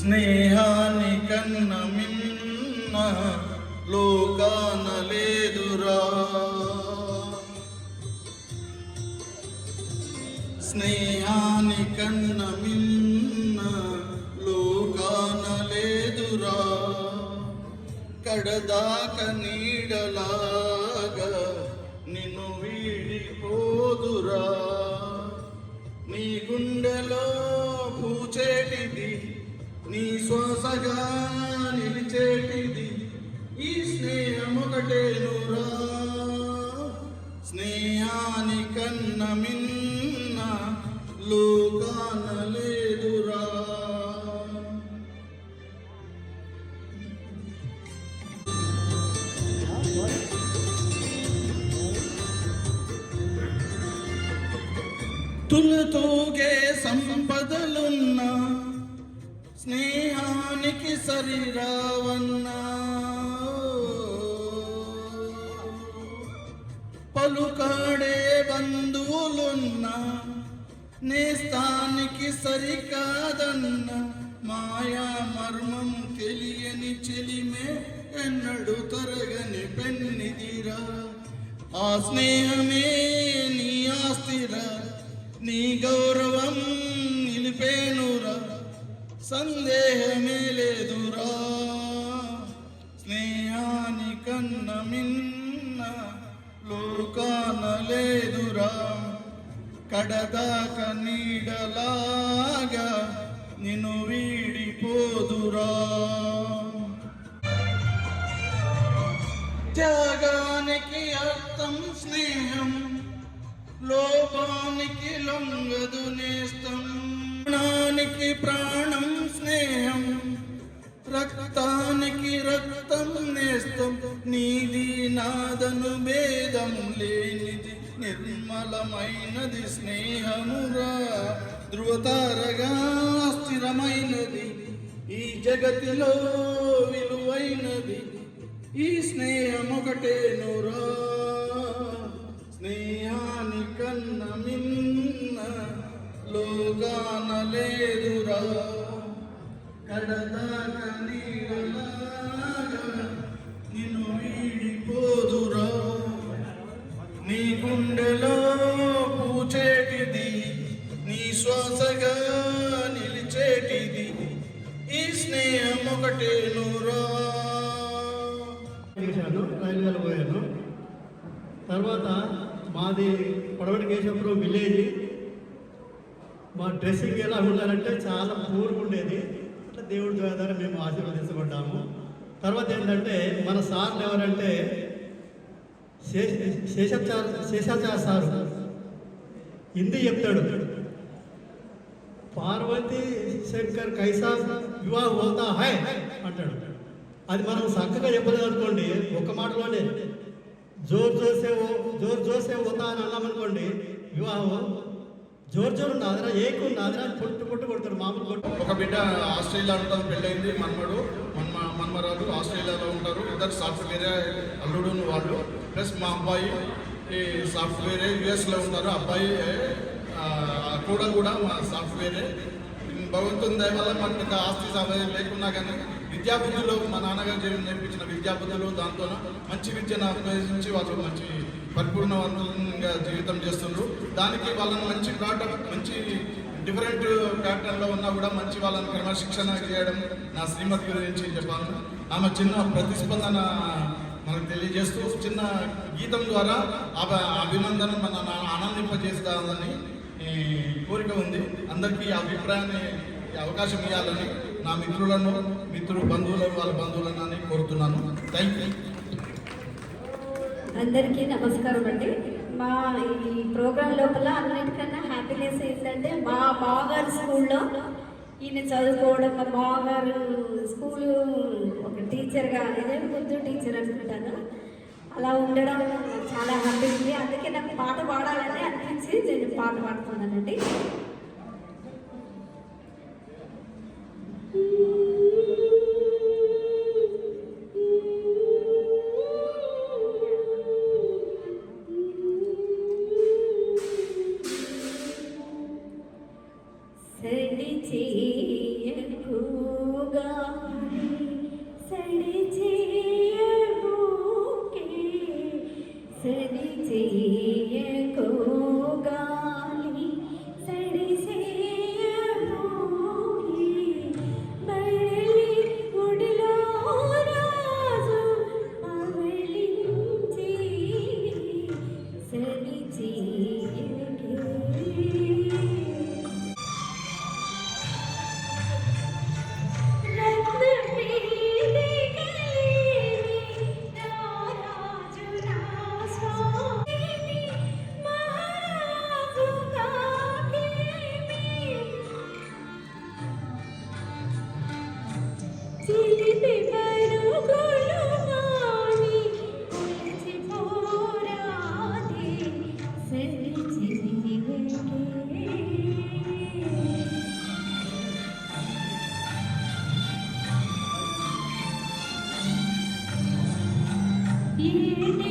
స్నేహాని కన్న మిన్న లోకాన లేదురా. స్నేహాని కన్న మిన్న లోకాన లేదురా. కడదాక నీడలాగా నిన్ను వీడిపోదురా. నీ గుండెలో శ్వాసగా నిలిచేటిది. ఈ స్నేహం ఒకటేనురా స్నేహాని కన్న మిన్న లోకాన లేదురా తులతూగే సంపద స్నేహానికి సరిరావన్నా. పలుకాడే బంధువులున్నా నేస్తానికి సరికాదన్న. మాయా మర్మం తెలియని చెలిమే ఎన్నడు తరగని పెన్నిదిరా. ఆ స్నేహమే నీ ఆస్తిరా నీ గౌరవం సందేహమే లేదురా స్నేహాని కన్న మిన్న లోకాన లేదురా. కడదాక నీడలాగా నిన్ను వీడిపోదురా. త్యాగానికి అర్థం స్నేహం లోపానికి లొంగదు నేస్తం. ప్రాణానికి ప్రాణం స్నేహం రక్తానికి రక్తం నేస్తం నీది నాదను భేదం లేనిది నిర్మలమైనది స్నేహమురా. ధృవతారగా స్థిరమైనది ఈ జగతిలో విలువైనది ఈ స్నేహం ఒకటేనురా స్నేహాని కన్న మిన్న లోగాన లేదురా. నిన్ను వీడిపోదురా నీ గుండెలో పూచేటిది నీ శ్వాసగా నిలిచేటిది ఈ స్నేహం ఒకటేనురా చేశాను రైల్వేలో పోయాను తర్వాత మాది పొడవటి కేశవపురం విలేజ్ మా డ్రెస్సింగ్ ఎలా ఉండాలంటే చాలా పూర్గా ఉండేది దేవుడి ద్వారా మేము ఆశీర్వదించబడ్డాము తర్వాత ఏంటంటే మన సార్లు ఎవరంటే శేషాచార శేషాచార సారు. హిందీ చెప్తాడు. పార్వతి శంకర్ కైసా వివాహ పోతా హాయ్ అంటాడు. అది మనం చక్కగా చెప్పలేదు అనుకోండి ఒక మాటలోనే. జోర్ జోసే జోర్ జోసే పోతా అని అన్నామనుకోండి వివాహం జోర్ జోరు నాదరా ఏకు నాదరా పొట్టు పొట్టు కొడతాడు మామూలు కొట్టు. ఒక బిడ్డ ఆస్ట్రేలియా ఉంటాం పెళ్ళైంది మన్మడు మన్మ మన్మరాలు ఆస్ట్రేలియాలో ఉంటారు. ఇద్దరు సాఫ్ట్వేర్ అల్లుడు వాళ్ళు ప్లస్ మా అబ్బాయి ఈ సాఫ్ట్వేరే యుఎస్లో ఉంటారు. అబ్బాయి కూడా కూడా మా సాఫ్ట్వేరే. భగవంతుని దయ వల్ల మనకి ఆస్తి సమయం లేకున్నా కానీ విద్యాబుద్ధులు మా నాన్నగారు నేర్పించిన విద్యాబుద్ధులు దాంతో మంచి విద్యను అభ్యసించి వాళ్ళు మంచి పరిపూర్ణవంతంగా జీవితం చేస్తున్నారు దానికి వాళ్ళని మంచి ప్యాటర్న్ మంచి డిఫరెంట్ ప్యాటర్న్లో ఉన్నా కూడా మంచి వాళ్ళని క్రమశిక్షణ చేయడం నా శ్రీమతి గురించి చెప్పాను. ఆమె చిన్న ప్రతిస్పందన మనకు తెలియజేస్తూ చిన్న గీతం ద్వారా ఆ అభినందన మన ఆనందింపజేస్తానని ఈ కోరిక ఉంది. అందరికీ ఈ అభిప్రాయాన్ని అవకాశం ఇవ్వాలని నా మిత్రులను మిత్రులు బంధువులు వాళ్ళ బంధువులను అని కోరుతున్నాను. థ్యాంక్ యూ అందరికీ నమస్కారం అండి. మా ఈ ప్రోగ్రాం లోపల అన్నిటికన్నా హ్యాపీనెస్ ఏంటంటే మా బావగారు స్కూల్లో ఈయన చదువుకోవడం మా బావగారు స్కూలు ఒక టీచర్గా ఇదే ముందు టీచర్ అనుకుంటాను. అలా ఉండడం చాలా హ్యాపీ ఉంది. అందుకే నాకు పాట పాడాలని అనిపించి నేను పాట పాడుతున్నానండి. Thank you.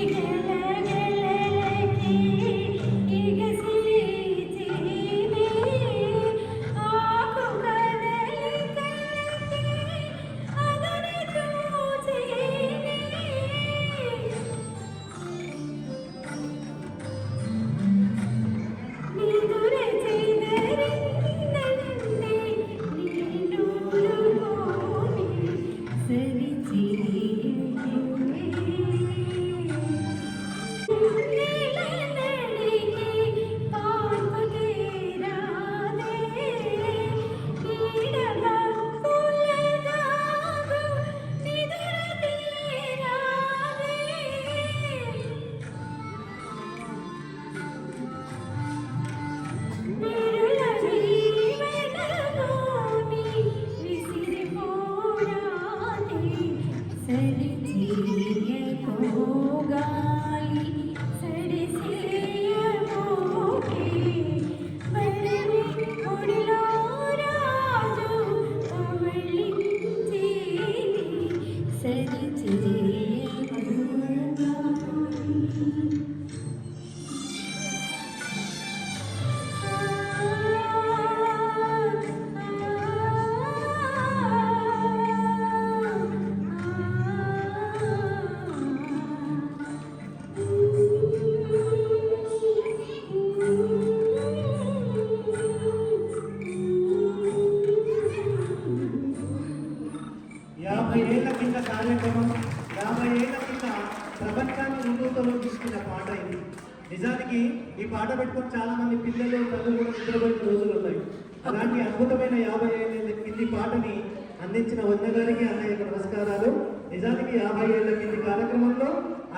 నిజానికి ఈ పాట పెట్టుకుని చాలా మంది పిల్లలు తల్లి కూడా నిద్రపోయిన రోజులు ఉన్నాయి. అలాంటి అద్భుతమైన యాభై ఏళ్ళ కింది పాటని అందించిన వంద గారికి అన్నయ్యకు నమస్కారాలు. నిజానికి యాభై ఏళ్ళ కింది కార్యక్రమంలో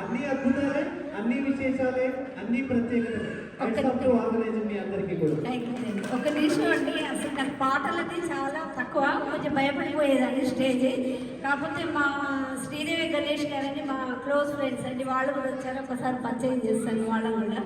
అన్ని అద్భుతాలే అన్ని విశేషాలే అన్ని ప్రత్యేకతలే. ఒక నిమిషం అండి అసలు నాకు పాటలది చాలా తక్కువ కొంచెం భయపడిపోయేదండి స్టేజ్. కాకపోతే మా శ్రీదేవి గణేష్ గారని మా క్లోజ్ ఫ్రెండ్స్ అండి వాళ్ళు కూడా వచ్చారు ఒకసారి పరిచయం చేస్తాను వాళ్ళని కూడా.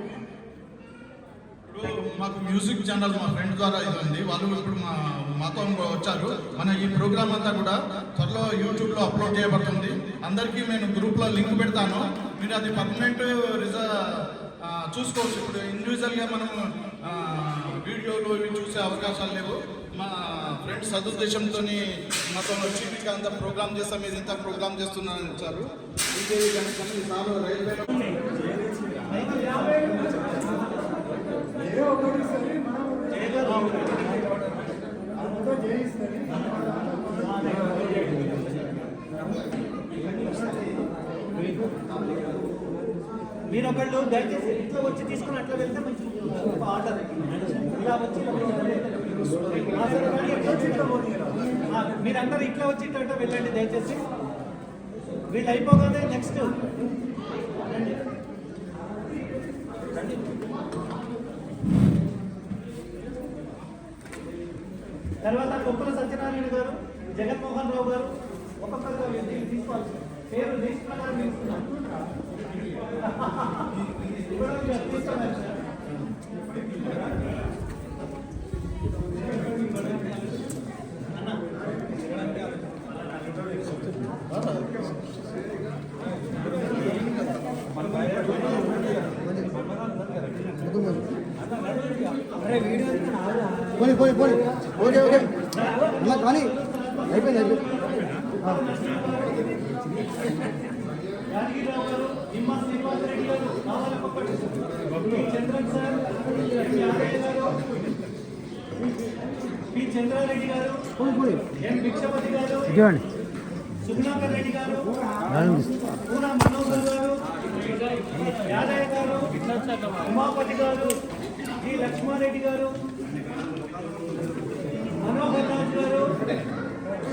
మాకు మ్యూజిక్ ఛానల్ మా ఫ్రెండ్ ద్వారా ఇది ఉంది వాళ్ళు ఇప్పుడు మా మాతో వచ్చారు. మన ఈ ప్రోగ్రామ్ అంతా కూడా త్వరలో యూట్యూబ్లో అప్లోడ్ చేయబడుతుంది. అందరికీ నేను గ్రూప్లో లింక్ పెడతాను. మీరు అది పర్మనెంట్ రిజ ఆ, చూసుకోవచ్చు. ఇప్పుడు ఇండివిజువల్గా మనం ఆ, వీడియోలు ఇవి చూసే అవకాశాలు లేవు. మా ఫ్రెండ్స్ సదుద్దేశంతో మాతో వచ్చి మీకు అంత ప్రోగ్రామ్ చేస్తాం ఇది ఇంత ప్రోగ్రామ్ చేస్తున్నారని వచ్చారు ఇదే ఈసారి రైల్వేలో మీరు ఒకళ్ళు దయచేసి ఇంట్లో వచ్చి తీసుకుని అట్లా వెళ్తే మంచి ఆర్డర్. ఇలా వచ్చి మీరందరూ ఇట్లా వచ్చి ఇట్లా వెళ్ళండి దయచేసి. వీళ్ళు అయిపోగానే నెక్స్ట్. తర్వాత కొప్పుల సత్యనారాయణ గారు జగన్మోహన్ రావు గారు ఒక్కొక్కరు తీసుకోవాలి. పేరు లిస్ట్ ప్రకారం ఇప్పుడు మీరు తీసుకోవాలి సార్. పోనీ పోనీ పోనీ ఓకే ఓకే. కానీ అయిపోయింది అయిపోయింది. నిమ్మ శ్రీనివాస రెడ్డి గారు రావాలకొప్పటి P Chandran sir M Yadaiah గారు పి చంద్రారెడ్డి గారు ఎం భిక్షపతి గారు ఇవ్వండి సుగుణాకర్ రెడ్డి గారు పూనా మనోహర్ గారు యాదయ్య గారు ఉమాపతి గారు జి లక్ష్మారెడ్డి గారు మనోహర్ రాజు గారు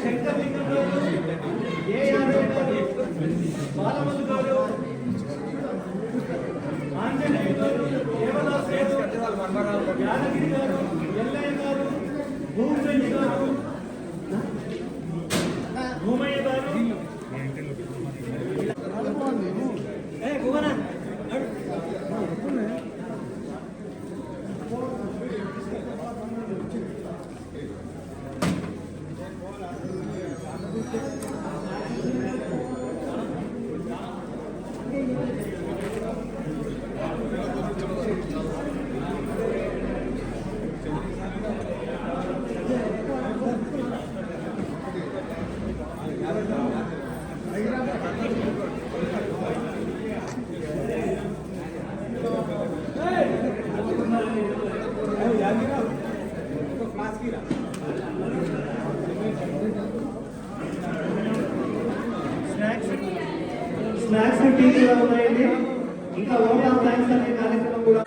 శంకర్ లింగం గారు ఏ యాదవ్ గారు బాలమల్లు గారు ఆంజనేయ కేవలం యాదగిరి గారు ఓట్ ఆఫ్ థ్యాంక్స్ అనే కార్యక్రమం కూడా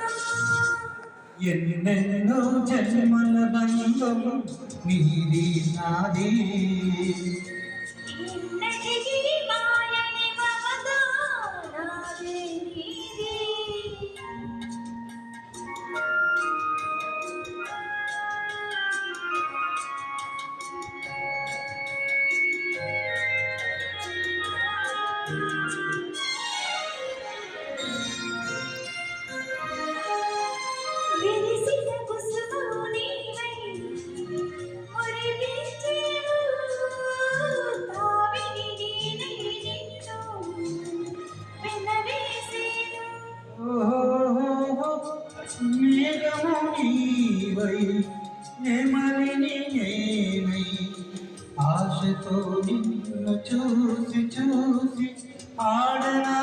ఎన్నెన్నో జన్మల బంధం నీది నాది ఇన్నటికీ మాయని మమత నాదే నీది. చూసి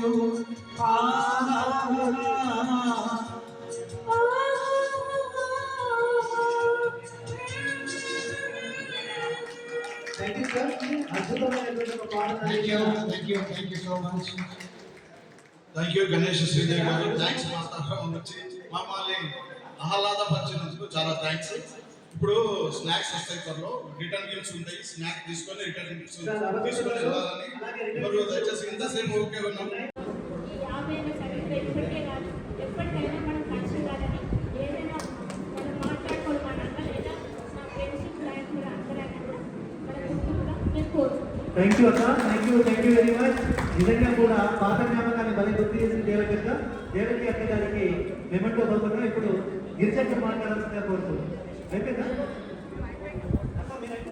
నేనుండలేను ఆహా థ్యాంక్ యూ సార్ అద్భుతమైనటువంటి ఒక పాట thank you thank you thank you so much thank you Ganesh Sridevi garu thanks మా తరఫున వచ్చి మమ్మల్ని ఆహ్లాదపరిచినందుకు చాలా థ్యాంక్స్ ఇప్పుడు స్నాక్స్ వస్తాయి త్వరలో. రిటర్న్ గిఫ్ట్స్ ఉంటాయి. స్నాక్ తీసుకొని రిటర్న్ గిఫ్ట్స్ తీసుకొని వెళ్ళాలని. మరి దయచేసి ఇంతసేపు ఓకే ఉన్నాం. థ్యాంక్ యూ అక్క. Thank you thank you very much నిజంగా కూడా పాత జ్ఞాపకాన్ని బలి గుర్తు చేసిన దేవకి అక్క. దేవకి అక్క గారికి మెమెంటో బదులుగా ఇప్పుడు గిరిజక్క మాట్లాడాల్సిందిగా కోరుతున్నాను అయిపోయిందా